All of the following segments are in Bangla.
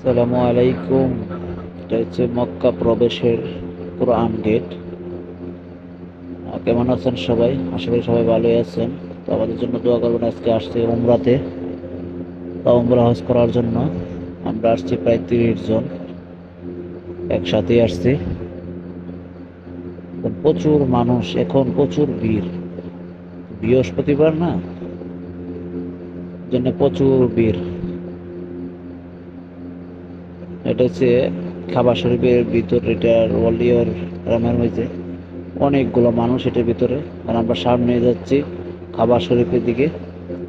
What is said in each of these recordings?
আসসালামু আলাইকুম। এটা হচ্ছে মক্কা প্রবেশের কোরআন গেট। কেমন আছেন সবাই? আশা করি সবাই ভালোই আছেন। তো আমাদের জন্য দোয়া করবেন আজকে আসছে উমরাতে। বা উমরা হজ করার জন্য। আমরা আসছি প্রায় তিরিশ জন। একসাথেই আসছি। প্রচুর মানুষ, এখন প্রচুর ভিড়। বৃহস্পতিবার না? জন্য প্রচুর ভিড়। এটা হচ্ছে খাবার শরীফের ভিতর এটার ওয়ালিয়র রামের হয়েছে অনেকগুলো মানুষ এটার ভিতরে। আর আমরা সামনে যাচ্ছি, খাবার শরীফের দিকে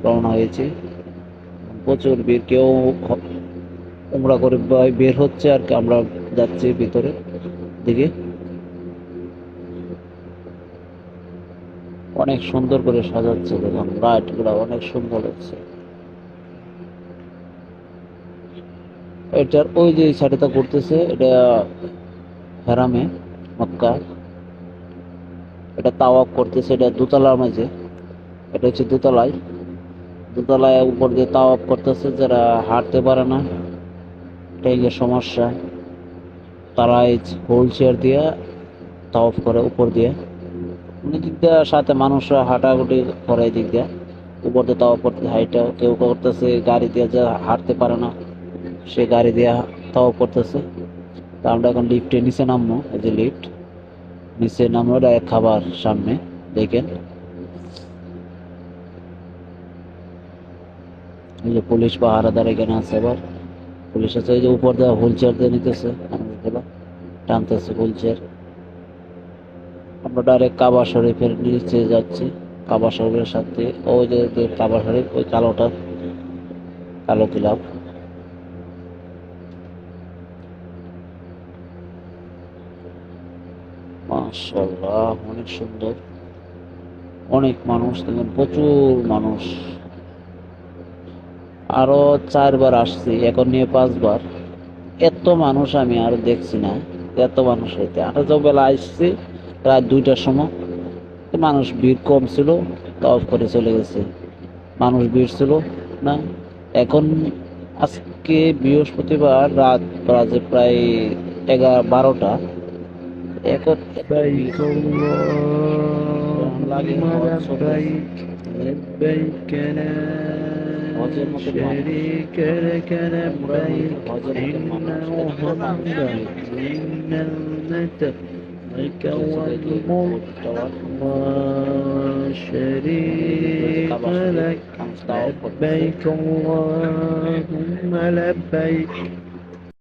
রওনা হয়েছে। প্রচুর ভিড়, কেউ উমরা করে বের হচ্ছে আর আমরা যাচ্ছি ভিতরে দিকে। অনেক সুন্দর করে সাজাচ্ছে, দেখুন লাইটগুলা অনেক সুন্দর লাগছে। এটার ওই যে সাইডটা করতেছে, এটা হেরামে, মক্কা। এটা তাওয়াক করতেছে, এটা দোতলার মাঝে। এটা হচ্ছে দোতলায়। দোতলায় উপর দিয়ে তাওয়াক করতেছে, যারা হাঁটতে পারে না, এটাই সমস্যা। তারা এই হুইল চেয়ার দিয়ে তাওয়াফ করে উপর দিয়ে। দিক দিয়ে সাথে মানুষরা হাঁটাগুটি করে দিক দিয়ে। উপর দিয়ে তাওয়াফ করতে হাইটা কেউ করতেছে, গাড়ি দিয়ে যা হাঁটতে পারে না। সে গাড়ি দিয়ে তাও করতেছে। তা আমরা এখন লিফটে নিচে নামবো, এই যে লিফট নিচে নামবো ডাইরেক্ট খাবার সামনে, দেখেন। এই যে পুলিশ পাহারাদার এখানে আছে আবার। পুলিশ আছে, এই যে উপর দেওয়া হুইল চেয়ার দিয়ে নিতেছে। টানতেছে হুইল চেয়ার। আমরা ডাইরেক্ট কাবা শরীফের নিচে যাচ্ছি, কাবা শরীফের সাথে। ওই যে কাবা শরীফ, ওই কালোটা কালো কিলাপ মাশাল্লাহ অনেক সুন্দর। অনেক মানুষ, দেখেন প্রচুর মানুষ। আরও চারবার আসছি, এখন নিয়ে পাঁচবার। এত মানুষ আমি আর দেখছি না, এত মানুষ হইতে। তো বেলা আসছি, রাত দুইটার সময়। মানুষ ভিড় কম ছিল তাও করে চলে গেছে। মানুষ ভিড় ছিল না। এখন আজকে বৃহস্পতিবার, রাত বাজে প্রায় এগারো, বারোটা। لبيك اللهم لبيك لبيك لا شريك لك لبيك إن محمدك إن الملك لك والملك لا شريك لك. لبيك اللهم لبيك